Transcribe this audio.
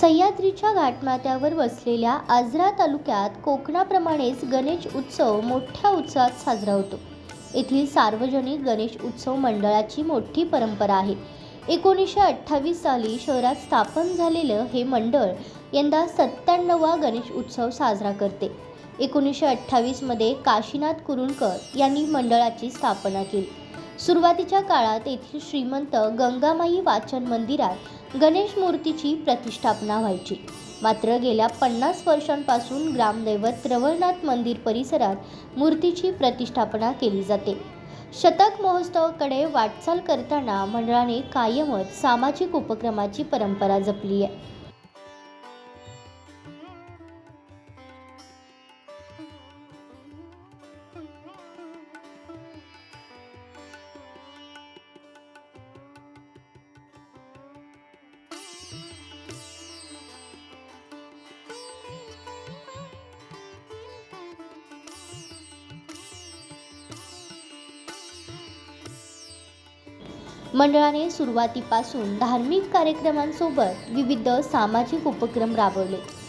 सह्याद्रीच्या घाटमाथ्यावर वसलेल्या आजरा तालुक्यात कोकणाप्रमाणेच गणेश उत्सव मोठ्या उत्साहात साजरा होतो. येथील सार्वजनिक गणेश उत्सव मंडळाची मोठी परंपरा आहे. एकोणीसशे अठ्ठावीस साली शहरात स्थापन झालेलं हे मंडळ यंदा सत्त्याण्णवा गणेश उत्सव साजरा करते. एकोणीसशे अठ्ठावीसमध्ये काशीनाथ कुरुंडकर यांनी मंडळाची स्थापना केली. सुरुवातीच्या काळात येथील श्रीमंत गंगामाई वाचन मंदिरात गणेश मूर्तीची प्रतिष्ठापना व्हायची. मात्र गेल्या पन्नास वर्षांपासून ग्रामदैवत रवळनाथ मंदिर परिसरात मूर्तीची प्रतिष्ठापना केली जाते. शतक महोत्सवाकडे वाटचाल करताना मंडळाने कायमच सामाजिक उपक्रमाची परंपरा जपली आहे. मंडळाने सुरुवातीपासून धार्मिक कार्यक्रमांसोबत विविध सामाजिक उपक्रम राबवले.